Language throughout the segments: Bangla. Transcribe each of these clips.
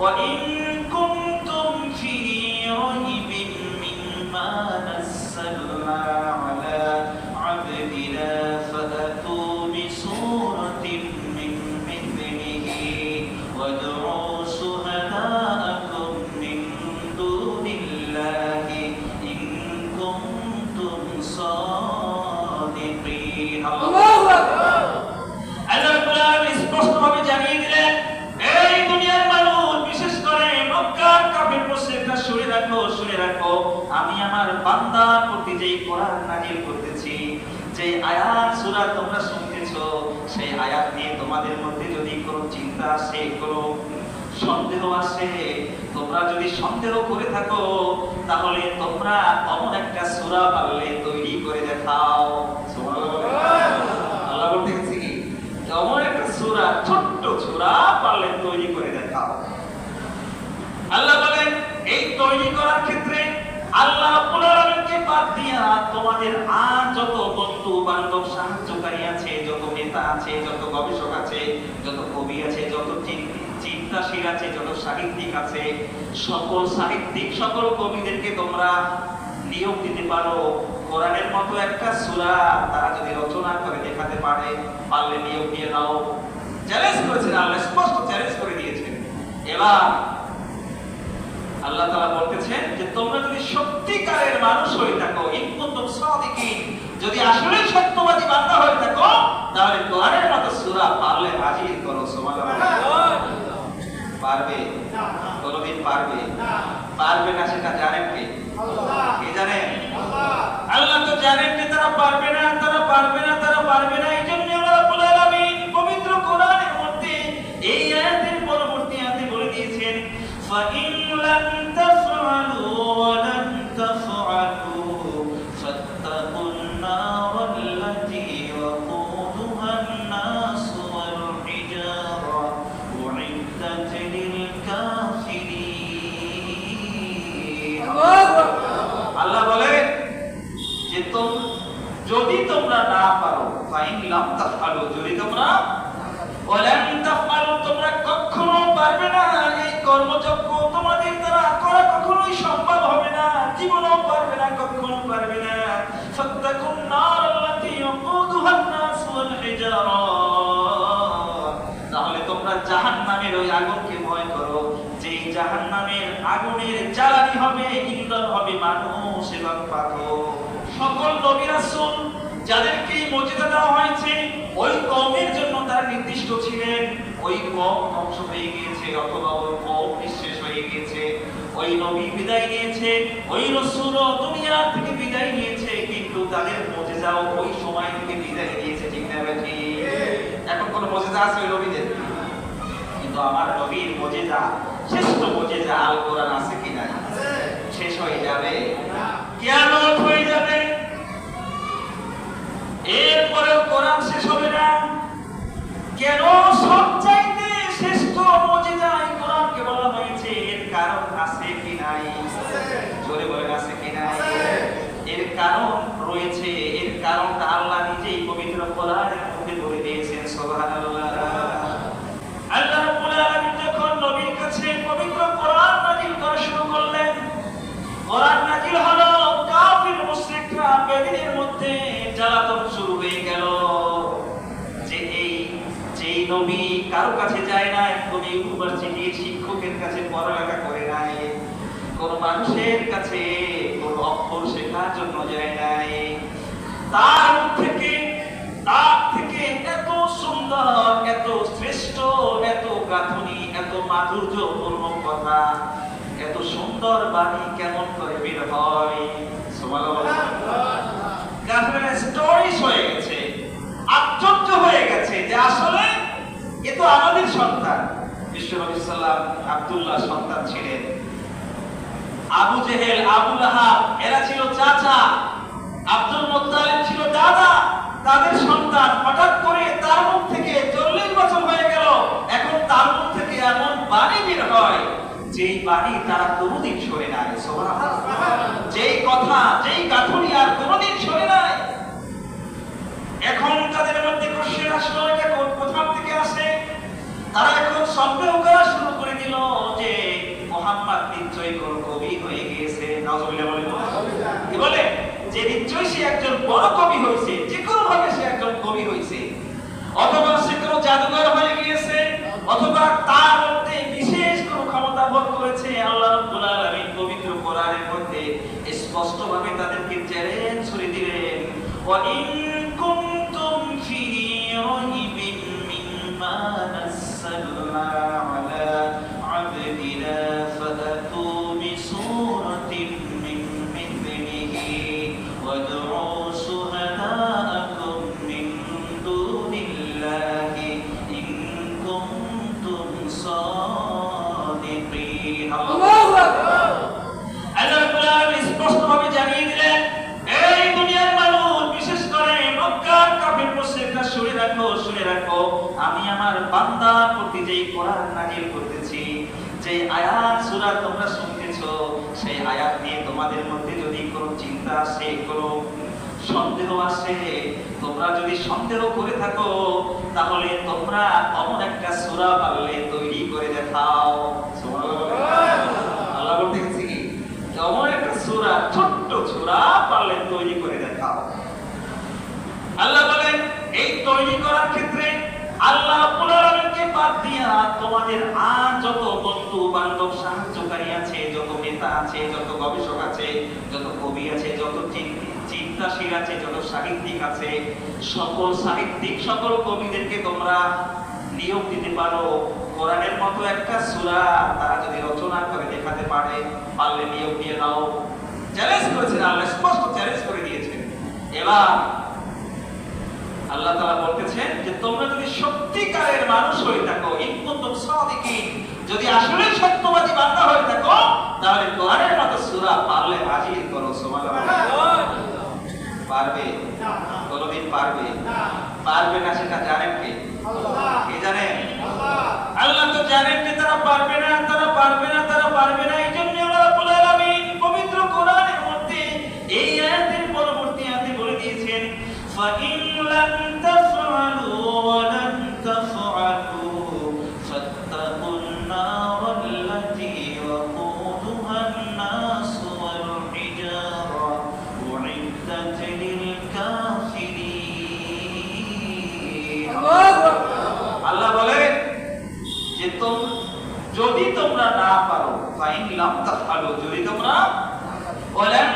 وإن كنتم في مما على عبدنا فأتوا بسورة من مثله وادعوا شهداءكم من دون الله إن كنتم صادقين. আমার বান্দা প্রতি যেই কোরআন নাযিল করতেছি যে আয়াত সূরা তোমরা শুনতেছো সেই আয়াত নিয়ে তোমাদের মধ্যে যদি কোনো চিন্তা আসে কোনো সন্দেহ আসে তোমরা যদি সন্দেহ করে থাকো তাহলে তোমরা অমন একটা সূরা পারলে তৈরি করে দেখাও। সুবহানাল্লাহ। আল্লাহ বলতে গেছে কি এমন একটা সূরা ছোট্ট সূরা পারলে তৈরি করে দেখাও। আল্লাহ বলেন এই তৈরি করার ক্ষেত্রে আল্লাহ রাব্বুল বাদ দিয়া তোমাদের আর যত বন্ধু বান্ধব সাহায্যকারী আছে, যত নেতা আছে, যত গবেষক আছে, যত কবি আছে, যত চিন্তাশীল আছে, যত সাহিত্যিক আছে, সকল সাহিত্যিক, সকল কবিদেরকে তোমরা নিয়োগ দিতে পারো। কোরআনের মতো একটা সূরা তারা যদি রচনা করে, দেখাতে পারে, পারলে নিয়োগ দিয়ে দাও। চ্যালেঞ্জ করেছেন, আল্লাহ স্পষ্ট চ্যালেঞ্জ করে দিয়েছেন। এবার আল্লাহ তাআলা বলতেছেন যে, তোমরা মানুষ হয়ে থাকো। ইনকুন্তুম সাদিকিন। যদি আসলে সত্যবাদী বান্দা হয়ে থাকো তাহলে কোরআনের মতো সূরা পারলে হাজির করো সুবহানাল্লাহ। পারবে? কোনদিন পারবে? পারবে না সেটা জানেন কে? কে জানেন? আল্লাহ। তো জানেন যে তারা পারবে না তারা পারবে না তারা পারবে না এই যে যদি তোমরা না পারো, ফাইন লাম যদি তোমরা ওয়ালান তাফআলু তোমরা কখনো পারবে না। এই কর্মযজ্ঞ তোমাদের দ্বারা করা কখনোই সম্ভব হবে না। জীবনেও পারবে না, কখনো পারবে না। ফাত্তাকুন নার আন-নাস ওয়াল হিজারা। তাহলে তোমরা জাহান্নামের ওই আগুনকে ভয় করো। যে জাহান্নামের আগুনের জ্বালানি হবে ইন্ধন হবে মানুষ এবং পাথর। সকল নবী রাসূল যাদেরকে এই মর্যাদা দেওয়া হয়েছে ওই কওমের জন্য তারা নির্দিষ্ট ছিলেন। ওই কম ধ্বংস হয়ে গিয়েছে অথবা ওই কম নিঃশেষ হয়ে গিয়েছে। ওই নবী বিদায় নিয়েছে ওই রসুল দুনিয়া থেকে বিদায় নিয়েছে কিন্তু তাদের মর্যাদাও ওই সময় থেকে বিদায় নিয়েছে ঠিক না বেঠি এখন কোন মর্যাদা আছে ওই নবীদের? কিন্তু আমার নবীর মজেজা শ্রেষ্ঠ মজেজা আল কোরআন আছে কি নাই? শেষ হয়ে যাবে। কিয়ামত হয়ে যাবে এরপরেও কোরআন শেষ হবে না। কেন? সবচাইতে শ্রেষ্ঠ মজেজা এই কোরআনকে বলা হয়েছে এর কারণ আছে কি নাই? জোরে বলেন আছে কি নাই? এর কারণ রয়েছে এর কারণটা আল্লাহ নিজেই পবিত্র কোরআনের মধ্যে বলে দিয়েছেন সুবহানাল্লাহ। আল্লাহ রাব্বুল আলামিন যখন নবীর কাছে পবিত্র কোরআন নাযিল করা শুরু করলেন কোরআন নাযিল হলো কাফির মুশরিকরা বেদিনের মধ্যে জ্বালাতন শুরু হয়ে গেল যে এই যেই নবী কারও কাছে যায় না কোন ইউনিভার্সিটি শিক্ষকের কাছে পড়ালেখা করে নাই কোন মানুষের কাছে কোন অক্ষর শেখার জন্য যায় নাই। তার থেকে তার থেকে এত সুন্দর এত শ্রেষ্ঠ এত গাঁথনি এত মাধুর্যপূর্ণ কথা এত সুন্দর বাণী কেমন করে বের হয়? কাফেরের স্টোরিজ হয়ে গেছে। আশ্চর্য হয়ে গেছে যে আসলে এ তো আমাদের সন্তান। বিশ্বনবী সাল্লাম আব্দুল্লাহ সন্তান ছিলেন। আবু জেহেল, আবু লাহাব, এরা ছিল চাচা। আব্দুল মুত্তালিব ছিল দাদা। তাদের সন্তান হঠাৎ করে তার মুখ থেকে চল্লিশ বছর হয়ে গেল। এখন তার মুখ থেকে এমন বাণী বের হয়, যেই বাণী তারা কোনোদিন সরে সুবহানাল্লাহ। যেই কথা, যেই গাঁথনি আর কোনোদিন এখন তাদের মধ্যে কোশ্চেন আসলো এটা কোন- কোথা থেকে আসে তারা এখন সন্দেহ করা শুরু করে দিল যে নিশ্চয়ই কোন কবি হয়ে গিয়েছে। নাউজুবিল্লাহ বলেন কি বলে? যে নিশ্চয়ই সে একজন বড় কবি হয়েছে, যে কোনো ভাবে সে একজন কবি হয়েছে। অথবা সে কোনো জাদুঘর হয়ে গিয়েছে, অথবা তার মধ্যে বিশেষ কোনো ক্ষমতা ভোগ করেছে। আল্লাহ রাব্বুল আলামিন পবিত্র কোরআনের মধ্যে স্পষ্টভাবে তাদেরকে চ্যালেঞ্জ ছুড়ে দিলেন। sign of the man. কোরআন নাযিল করতেছি যে আয়াত সূরা তোমরা শুনতেছো সেই আয়াত নিয়ে তোমাদের মধ্যে যদি কোনো চিন্তা আসে কোনো সন্দেহ আসে তোমরা যদি সন্দেহ করে থাকো তাহলে তোমরা অমন একটা সূরা পারলে তৈরি করে দেখাও। আল্লাহ বলতে কি? এমন একটা সূরা ছোট্ট সূরা পারলে তৈরি করে দেখাও। আল্লাহ বলেন এই তৈরি করার ক্ষেত্রে আল্লাহ রাব্বুল বাদ দিয়া তোমাদের আর যত বন্ধু বান্ধব সাহায্যকারী আছে, যত নেতা আছে, যত গবেষক আছে, যত কবি আছে, যত চিন্তাশীল আছে, যত সাহিত্যিক আছে, সকল সাহিত্যিক, সকল কবিদেরকে তোমরা নিয়োগ দিতে পারো। কোরআনের মতো একটা সূরা তারা যদি রচনা করে, দেখাতে পারে, পারলে নিয়োগ দিয়ে দাও। চ্যালেঞ্জ করেছেন আল্লাহ, স্পষ্ট চ্যালেঞ্জ করে দিয়েছেন। এবার আল্লাহ তাআলা বলতেছেন যে, তোমরা যদি সত্যিকারের মানুষ হয়ে থাকো ইনকুন্তুম সাদিকিন, যদি আসলে সত্যবাদী বান্দা হয়ে থাকো বলেন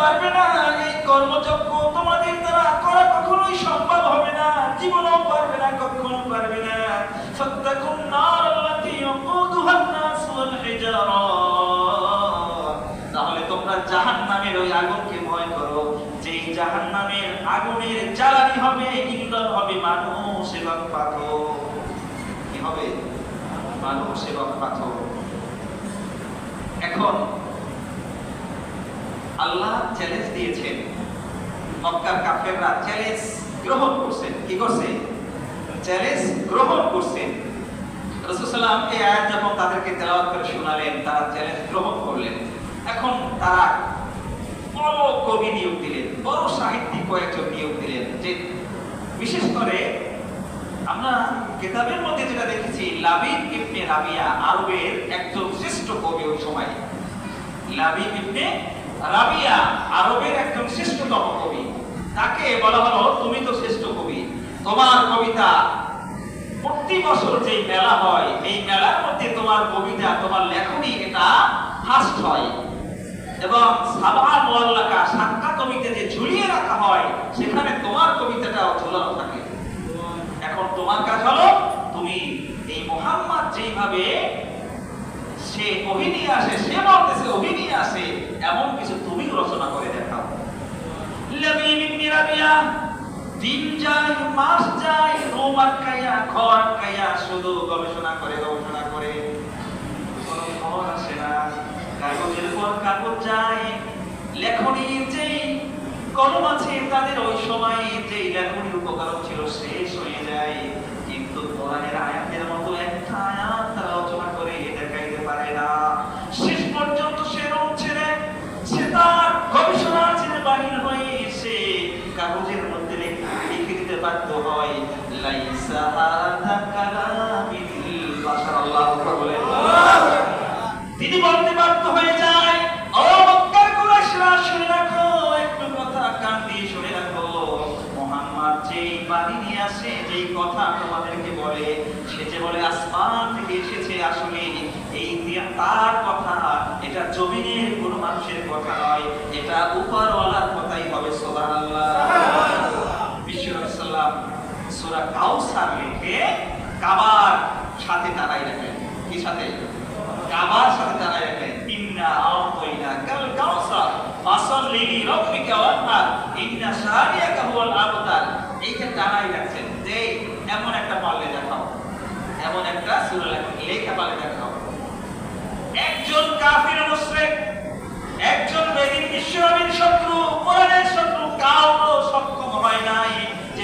পারবে না, এই তোমাদের দ্বারা করা কখনোই সম্ভব হবে না, জীবনও পারবে না, কখনো পারবে না। ফাত্তাকুন নার তাহলে তোমরা জাহান্নামের ওই আগুনকে ভয় করো, যেই জাহান্নামের আগুনের জ্বালানি হবে, ইন্ধন হবে মানুষ এবং পাথর। কি হবে? মানুষ এবং পাথর। এখন আল্লাহ চ্যালেঞ্জ দিয়েছেন। মক্কার কাফেররা চ্যালেঞ্জ গ্রহণ করছেন কি করছে? চ্যালেঞ্জ গ্রহণ করছেন রসুলাম এই আয়াত যখন তাদেরকে তেলাওয়াত করে শোনালেন, তারা চ্যালেঞ্জ গ্রহণ করলেন। এখন তারা বড় কবি নিয়োগ দিলেন, বড় সাহিত্যিক কয়েকজন নিয়োগ দিলেন। যে বিশেষ করে আমরা কিতাবের মধ্যে যেটা দেখেছি, লাবিব ইবনে রাবিয়া আরবের একজন শ্রেষ্ঠ কবি ওই সময়। লাবিব ইবনে রাবিয়া আরবের একজন শ্রেষ্ঠতম কবি। তাকে বলা হলো, তুমি তো শ্রেষ্ঠ কবি। তোমার কবিতা প্রতি বছর যে মেলা হয়, এই মেলার মধ্যে তোমার কবিতা, তোমার লেখনী এটা ফার্স্ট হয়। এবং সাভা মোয়াল্লাকা সাতটা কবিতা যে ঝুলিয়ে রাখা হয়, সেখানে তোমার কবিতাটাও ঝুলানো থাকে। এখন তোমার কাজ হলো, তুমি এই মোহাম্মদ যেইভাবে সে অভিনী আসে, সে বলতেছে অভিনী আসে। এমন কিছু তুমি রচনা করে দেখাও। দিন যায়, মাস যায় রোম আটকাইয়া আটকাইয়া শুধু গবেষণা করে গবেষণা করে। কাগজের পর কাগজ যায় যেই কলম আছে, তাদের ওই সময়ে যে লেখনীর উপকরণ ছিল, শেষ হয়ে যায়। কিন্তু কোরআনের আয়াতের মতো একটা আয়াত তারা রচনা করে দেখাইতে পারে না শেষ পর্যন্ত সে রোম ছেড়ে সে তার গবেষণা ছেড়ে বাহির হয়ে এসে কাগজের মধ্যে লিখে লিখে দিতে বাধ্য হয় লাইসা হাদা কালামিল বাশার আল্লাহু আকবার বলেন সে যে বলে, আসমান থেকে এসেছে আসলে, এই তার কথা, এটা জমিনের কোনো মানুষের কথা নয়, এটা উপরওয়ালার কথাই হবে বিশ্বনবী সাল্লাম সূরা কাউসার লিখে কাবার সাথে দাঁড়াই রাখেন কি সাথে? কাবার সাথে দাঁড়াই রাখেন ইন্না আউতাইনা কাল কাউসার ফাসাল্লি লিরাব্বিকা ওয়ানহার ইন্না শানিয়াকা হুয়াল আবতার। এইখানে দাঁড়াই রাখছেন যে এমন একটা পারলে দেখাও। এমন একটা সূরা লেখা পারলে দেখাও। একজন কাফির মুশরিক, একজন বেদিন বিশ্বনবীর শত্রু কোরআনের শত্রু কাউকে সক্ষম হয় নাই যে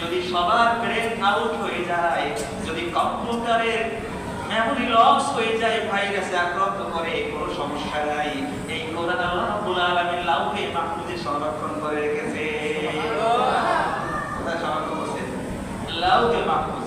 যদি সবার ব্রেন আউট হয়ে যায়, যদি কম্পিউটারের মেমোরি লস হয়ে যায়, ভাইরাসে আক্রান্ত করে, কোনো সমস্যা নাই। এই কোরআন আল্লাহ রাব্বুল আলামিন লাউহে মাহফুজে সংরক্ষণ করে রেখেছে। কোথায় সংরক্ষণ করছে? লাউহে মাহফুজ।